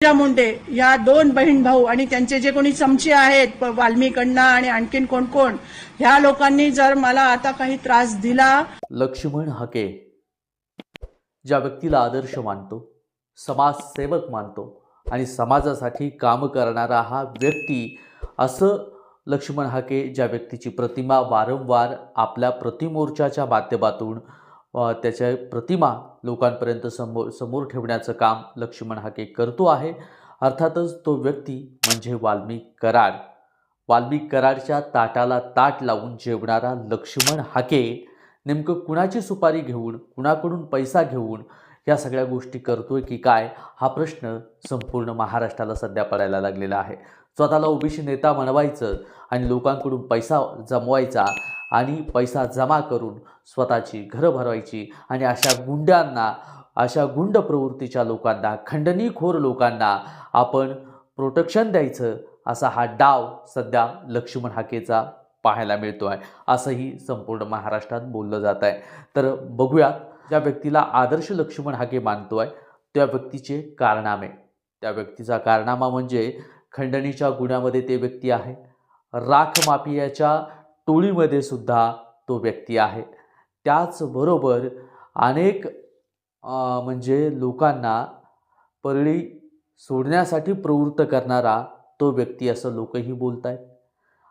पूजा मुंडे या दोन बहीण भाऊ आणि त्यांचे जे कोणी चमचे आहेत वाल्मीकडना आणि आणखीन कोण कोण ह्या लोकांनी जर मला आता काही त्रास दिला. लक्ष्मण हके ज्या व्यक्तीला आदर्श मानतो समाजसेवक मानतो आणि समाजासाठी काम करणारा हा व्यक्ती असं लक्ष्मण हाके ज्या व्यक्तीची प्रतिमा वारंवार आपल्या प्रतिमोर्चाच्या माध्यमातून त्याच्या प्रतिमा लोकांपर्यंत समोर समोर ठेवण्याचं काम लक्ष्मण हाके करतो आहे. अर्थातच तो व्यक्ती म्हणजे वाल्मिक कराड. वाल्मिक कराडच्या ताटाला ताट लावून जेवणारा लक्ष्मण हाके नेमकं कुणाची सुपारी घेऊन कुणाकडून पैसा घेऊन या सगळ्या गोष्टी करतोय की काय? हा प्रश्न संपूर्ण महाराष्ट्राला सध्या पडायला लागलेला आहे. स्वतःला ओबीसी नेता बनवायचं आणि लोकांकडून पैसा जमवायचा आणि पैसा जमा करून स्वतःची घरं भरवायची आणि अशा गुंड्यांना अशा गुंड प्रवृत्तीच्या लोकांना खंडणीखोर लोकांना आपण प्रोटेक्शन द्यायचं असा हा डाव सध्या लक्ष्मण हाकेचा पाहायला मिळतो आहे. असंही संपूर्ण महाराष्ट्रात बोललं जात आहे. तर बघूयात ज्या व्यक्तीला आदर्श लक्ष्मण हाके मानतो आहे त्या व्यक्तीचे कारनामे. त्या व्यक्तीचा कारनामा म्हणजे खंडणीच्या गुन्ह्यामध्ये ते व्यक्ती आहे. राख माफियाच्या टोळीमध्ये सुद्धा तो व्यक्ती आहे. त्याचबरोबर अनेक म्हणजे लोकांना परळी सोडण्यासाठी प्रवृत्त करणारा तो व्यक्ती असं लोकही बोलत आहेत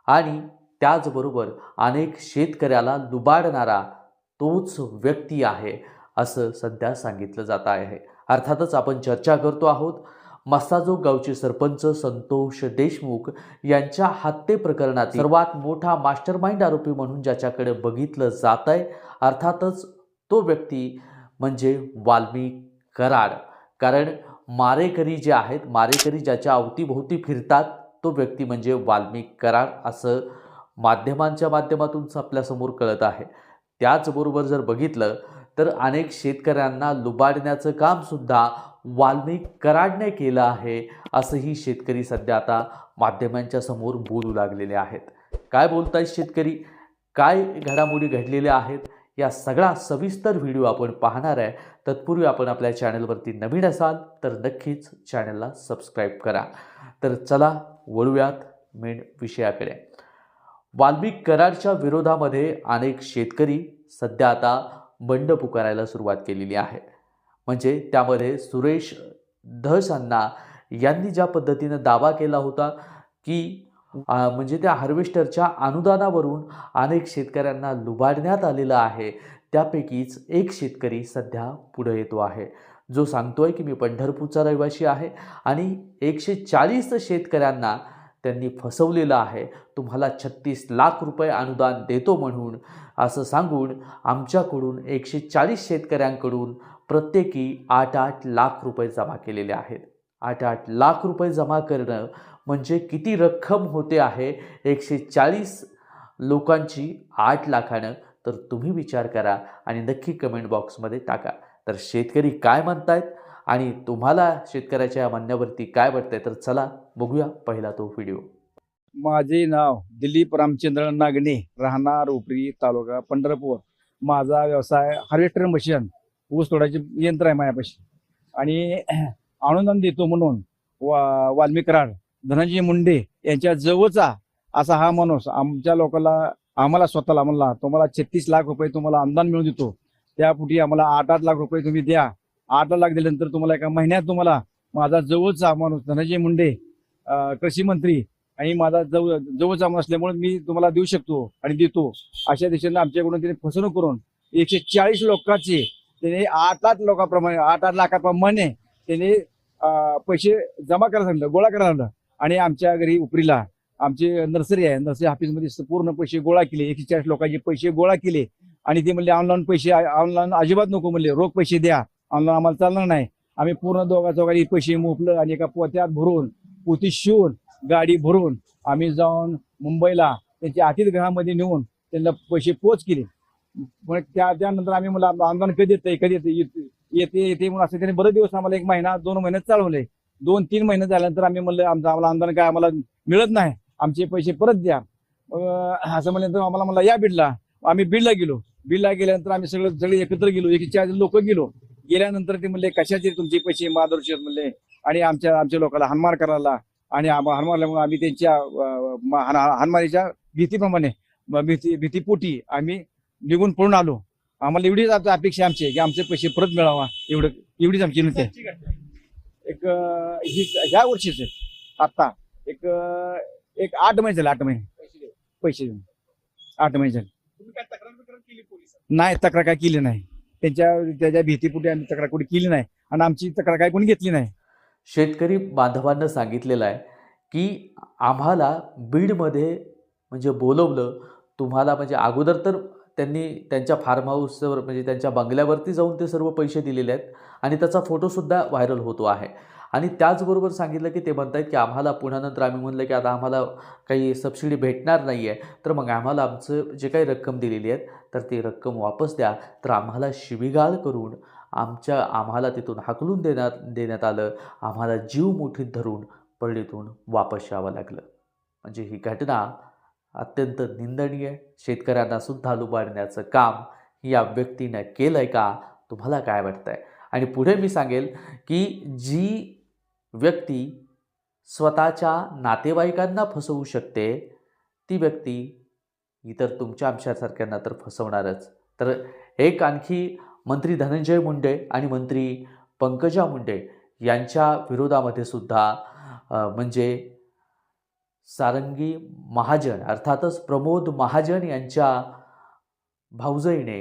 आणि त्याचबरोबर अनेक शेतकऱ्याला लुबाडणारा तोच व्यक्ती आहे असं सध्या सांगितलं जात आहे. अर्थातच आपण चर्चा करतो आहोत. मस्ताजोग गावचे सरपंच संतोष देशमुख यांच्या हत्ये प्रकरणात सर्वात मोठा मास्टर माइंड आरोपी म्हणून ज्याच्याकडे बघितलं जात आहे अर्थातच तो व्यक्ती म्हणजे वाल्मिक कराड. कारण मारेकरी जे आहेत मारेकरी ज्याच्या अवतीभोवती फिरतात तो व्यक्ती म्हणजे वाल्मिक कराड असं माध्यमांच्या माध्यमातून आपल्यासमोर कळत आहे. त्याचबरोबर जर बघितलं तर अनेक शेतकऱ्यांना लुबाडण्याचं कामसुद्धा वाल्मिक कराडने केलं आहे असंही शेतकरी सध्या आता माध्यमांच्या समोर बोलू लागलेले आहेत. काय बोलतायत शेतकरी? काय घडामोडी घडलेल्या आहेत? या सगळा सविस्तर व्हिडिओ आपण पाहणार आहे. तत्पूर्वी आपण आपल्या चॅनलवरती नवीन असाल तर नक्कीच चॅनलला सबस्क्राईब करा. तर चला वळूयात मेन विषयाकडे. वाल्मिक कराडच्या विरोधामध्ये अनेक शेतकरी सध्या आता बंड पुकारायला सुरुवात केलेली आहे. म्हणजे त्यामध्ये सुरेश धस अण्णा यांनी ज्या पद्धतीनं दावा केला होता की म्हणजे त्या हार्वेस्टरच्या अनुदानावरून अनेक शेतकऱ्यांना लुबाडण्यात आलेलं आहे त्यापैकीच एक शेतकरी सध्या पुढे येतो आहे. जो सांगतोय की मी पंढरपूरचा रहिवासी आहे आणि एकशे चाळीस शेतकऱ्यांना त्यांनी फसवलेलं आहे. तुम्हाला छत्तीस लाख रुपये अनुदान देतो म्हणून. असं सांगून आमच्याकडून एकशे चाळीस शेतकऱ्यांकडून प्रत्येकी आठ आठ लाख रुपये जमा केलेले आहेत. आठ आठ लाख रुपये जमा करणं म्हणजे किती रक्कम होते आहे? एकशे चाळीस लोकांची आठ लाखानं. तर तुम्ही विचार करा आणि नक्की कमेंट बॉक्समध्ये टाका. तर शेतकरी काय म्हणतायत? आणि तुम्हाला शेतकऱ्याच्या या म्हणण्यावरती काय वाटतंय तर चला बघूया पहिला तो व्हिडिओ माझे नाव दिलीप रामचंद्र नागणे राहणार उपरी तालुका पंढरपूर. माझा व्यवसाय हार्वेस्टर मशीन ऊस तोडायचे यंत्र आहे माझ्यापाशी. आणि अनुदान देतो म्हणून वा वाल्मिकराड धनंजय मुंडे यांच्या जवळचा असा हा माणूस आमच्या लोकांना आम्हाला स्वतःला म्हणला तुम्हाला छत्तीस लाख रुपये तुम्हाला अनुदान मिळून देतो. त्यापुढे आम्हाला आठ आठ लाख रुपये तुम्ही द्या. आठ लाख दिल्यानंतर तुम्हाला एका महिन्यात तुम्हाला माझा जवळचा माणूस धनंजय मुंडे कृषी मंत्री आणि माझा जवळ जवळचा माणूस असल्यामुळे मी तुम्हाला देऊ शकतो आणि देतो. अशा दिशेनं आमच्याकडून त्यांनी फसवणूक करून एकशे चाळीस लोकांचे त्याने आठ आठ लोकांप्रमाणे आठ आठ लाखाप्रमाणे त्याने पैसे जमा करायला सांगितलं गोळा करायला सांगितलं. आणि आमच्या घरी उपरीला आमची नर्सरी आहे. नर्सरी ऑफिसमध्ये पूर्ण पैसे गोळा केले. एकशे चाळीस लोकांचे पैसे गोळा केले. आणि ते म्हणले ऑनलाईन पैसे ऑनलाईन अजिबात नको म्हणले. रोख पैसे द्या. ऑनलाईन आम्हाला चालणार नाही. आम्ही पूर्ण दोघा चौघांनी पैसे मोफलं आणि एका पोत्यात भरून पोती शिवून गाडी भरून आम्ही जाऊन मुंबईला त्यांच्या अतिथीगृहामध्ये नेऊन त्यांना पैसे पोच केले. मग त्या त्यानंतर आम्ही मला आंदोलन कधी येते कधी येते येते येते येते म्हणून असं त्यांनी बरेच दिवस आम्हाला एक महिना दोन महिने चालवले. दोन तीन महिने झाल्यानंतर आम्ही म्हणलं आमचं आम्हाला आंदोलन काय आम्हाला मिळत नाही. आमचे पैसे परत द्या. असं म्हणल्यानंतर आम्हाला म्हणलं या बीडला. आम्ही बीडला गेलो. बीडला गेल्यानंतर आम्ही सगळं सगळे एकत्र गेलो. एक चार लोक गेलो. गेल्यानंतर ते म्हणले कशाचे तुमचे पैसे महादर्शक म्हणले आणि आमच्या आमच्या लोकांना हानमार करायला आणि हानमारल्यामुळे आम्ही त्यांच्या हानमारीच्या भीतीप्रमाणे भीती भीतीपोटी आम्ही निघून पळून आलो. आम्हाला एवढीच आता अपेक्षा आहे आमची की आमचे पैसे परत मिळावा एवढं एवढीच आमची विनंती आहे. एक ही ह्या वर्षीच आता एक एक आठ महिने झाले आठ महिने. पैसे देऊन. आठ महिने झाले. नाही तक्रार काय केली नाही. त्यांच्या त्याच्या भीतीपुटी आम्ही तक्रार कोणी केली नाही. आणि आमची तक्रार काय कोणी घेतली नाही. शेतकरी बांधवांना सांगितलेलं आहे की आम्हाला बीडमध्ये म्हणजे बोलवलं तुम्हाला म्हणजे अगोदर तर त्यांनी त्यांच्या फार्म हाऊसवर म्हणजे त्यांच्या बंगल्यावरती जाऊन ते सर्व पैसे दिलेले आहेत आणि त्याचा फोटोसुद्धा व्हायरल होतो आहे. आणि त्याचबरोबर सांगितलं की ते म्हणतात की आम्हाला पुन्हा आम्ही म्हणलं की आता आम्हाला काही सबसिडी भेटणार नाही आहे तर मग आम्हाला आमचं जे काही रक्कम दिलेली आहे तर ती रक्कम वापस द्या. तर आम्हाला शिवीगाळ करून आमच्या आम्हाला तिथून हाकलून देण्यात देण्यात आलं. आम्हाला जीव मुठीत धरून पल्लीतून वापस यावं लागलं. म्हणजे ही घटना अत्यंत निंदनीय. शेतकऱ्यांना सुद्धा लुबाडण्याचं काम या व्यक्तीनं केलं आहे का? तुम्हाला काय वाटतं आहे आणि पुढे मी सांगेल की जी व्यक्ती स्वतःच्या नातेवाईकांना फसवू शकते ती व्यक्ती इतर तुमच्या आमच्यासारख्यांना तर फसवणारच. तर एक आणखी मंत्री धनंजय मुंडे आणि मंत्री पंकजा मुंडे यांच्या विरोधामध्ये सुद्धा म्हणजे सारंगी महाजन अर्थातच प्रमोद महाजन यांच्या भाऊजईने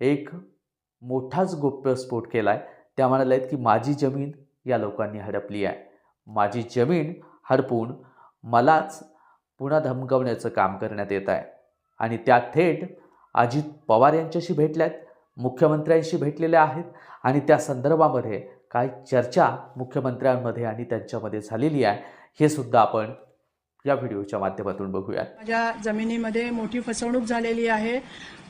एक मोठाच गोप्यस्फोट केला आहे त्या म्हणाल्या आहेत की माझी जमीन या लोकांनी हडपली आहे. माझी जमीन हडपून मलाच पुन्हा धमकावण्याचं काम करण्यात येत आहे. आणि त्या थेट अजित पवार यांच्याशी भेटल्यात मुख्यमंत्र्यांशी भेटलेल्या आहेत आणि त्या संदर्भामध्ये काय चर्चा मुख्यमंत्र्यांमध्ये आणि त्यांच्यामध्ये झालेली आहे. हे सुद्धा आपण या व्हिडिओच्या माध्यमातून बघूयात. माझ्या जमिनीमध्ये मोठी फसवणूक झालेली आहे.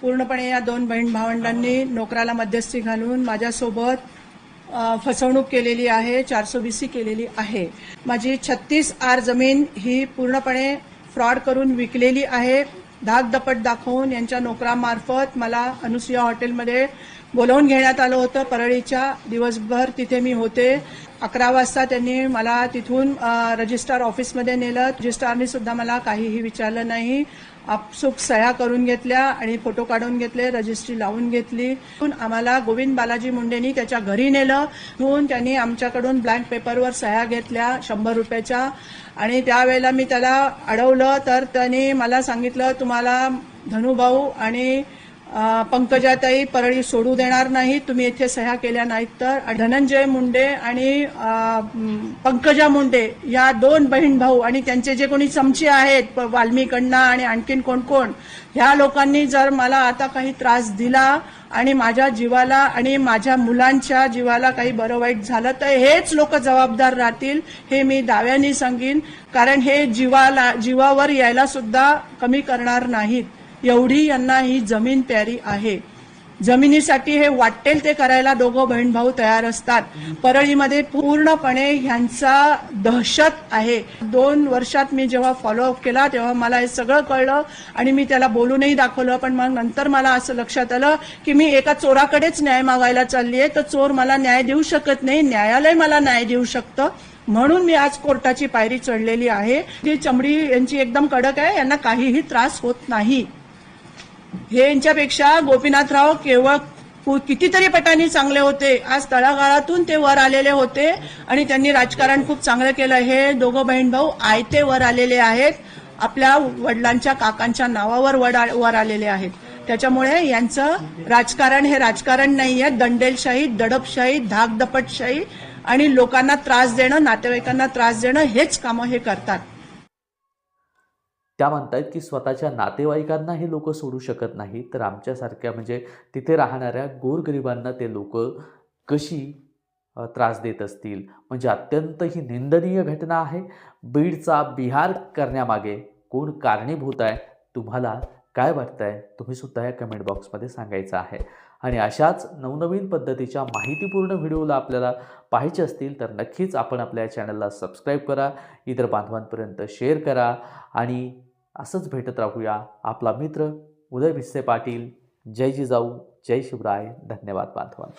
पूर्णपणे या दोन बहीण भावंडांनी नोकराला मध्यस्थी घालून माझ्यासोबत फसवणूक केलेली आहे चारशे बीसी केलेली आहे. माझी छत्तीस आर जमीन ही पूर्णपणे फ्रॉड करून विकलेली आहे. धाकधपट दाखवून यांच्या नोकरामार्फत मला अनुसुया हॉटेलमध्ये बोलावून घेण्यात आलं होतं. परळीच्या दिवसभर तिथे मी होते. अकरा वाजता त्यांनी मला तिथून रजिस्ट्रार ऑफिसमध्ये नेलं. रजिस्ट्रारने सुद्धा मला काहीही विचारलं नाही. आपसूक सह्या करून घेतल्या आणि फोटो काढून घेतले रजिस्ट्री लावून घेतली. आम्हाला गोविंद बालाजी मुंडेनी त्याच्या घरी नेलं. तिथून त्यांनी आमच्याकडून ब्लँक पेपरवर सह्या घेतल्या शंभर रुपयाच्या. आणि त्यावेळेला मी त्याला अडवलं. तर त्याने मला सांगितलं तुम्हाला धनुभाऊ आणि पंकजाताई परळी सोडू देणार नाही तुम्ही इथे सह्या केल्या नाहीत तर. धनंजय मुंडे आणि पंकजा मुंडे या दोन बहीण भाऊ आणि त्यांचे जे कोणी चमचे आहेत प- आणि आणखीन कोण कोण ह्या लोकांनी जर मला आता काही त्रास दिला आणि माझ्या जीवाला आणि माझ्या मुलांच्या जीवाला काही बरं वाईट झालं तर हेच लोक जबाबदार राहतील हे मी दाव्याने सांगेन. कारण हे जीवाला जीवावर यायला सुद्धा कमी करणार नाहीत. एवढी यांना ही जमीन प्यारी आहे. जमिनीसाठी हे वाटेल ते करायला दोघं बहीण भाऊ तयार असतात. परळीमध्ये पूर्णपणे ह्यांचा दहशत आहे. दोन वर्षात मी जेव्हा फॉलोअप केला तेव्हा मला हे सगळं कळलं आणि मी त्याला बोलूनही दाखवलं. पण मग नंतर मला असं लक्षात आलं की मी एका चोराकडेच न्याय मागायला चालली आहे तर चोर मला न्याय देऊ शकत नाही न्यायालय मला न्याय देऊ शकतं. म्हणून मी आज कोर्टाची पायरी चढलेली आहे. जी चमडी यांची एकदम कडक आहे यांना काहीही त्रास होत नाही. हे यांच्यापेक्षा गोपीनाथराव केवळ कितीतरी पटांनी चांगले होते. आज तळागाळातून ते वर आलेले होते आणि त्यांनी राजकारण खूप चांगलं केलं. हे दोघं बहीण भाऊ आयते वर आलेले आहेत. आपल्या वडिलांच्या काकांच्या नावावर वर आलेले आहेत. त्याच्यामुळे यांचं राजकारण हे राजकारण नाही आहे. दंडेलशाही दडपशाही धाकदपटशाही आणि लोकांना त्रास देणं नातेवाईकांना त्रास देणं हेच कामं हे करतात. त्या म्हणतायत की स्वतःच्या नातेवाईकांना हे लोक सोडू शकत नाही तर आमच्यासारख्या म्हणजे तिथे राहणाऱ्या गोरगरिबांना ते लोक कशी त्रास देत असतील? म्हणजे अत्यंत ही निंदनीय घटना आहे. बीडचा बिहार करण्यामागे कोण कारणीभूत आहे? तुम्हाला काय वाटत आहे तुम्ही सुद्धा या कमेंट बॉक्समध्ये सांगायचं आहे. आणि अशाच नवनवीन पद्धतीच्या माहितीपूर्ण व्हिडिओला आपल्याला पाहायचे असतील तर नक्कीच आपण आपल्या चॅनलला सबस्क्राईब करा. इतर बांधवांपर्यंत शेअर करा. आणि असंच भेटत राहूया आपला मित्र उदय भिस्से पाटील. जय जिजाऊ जय शिवराय. धन्यवाद बांधवांनो.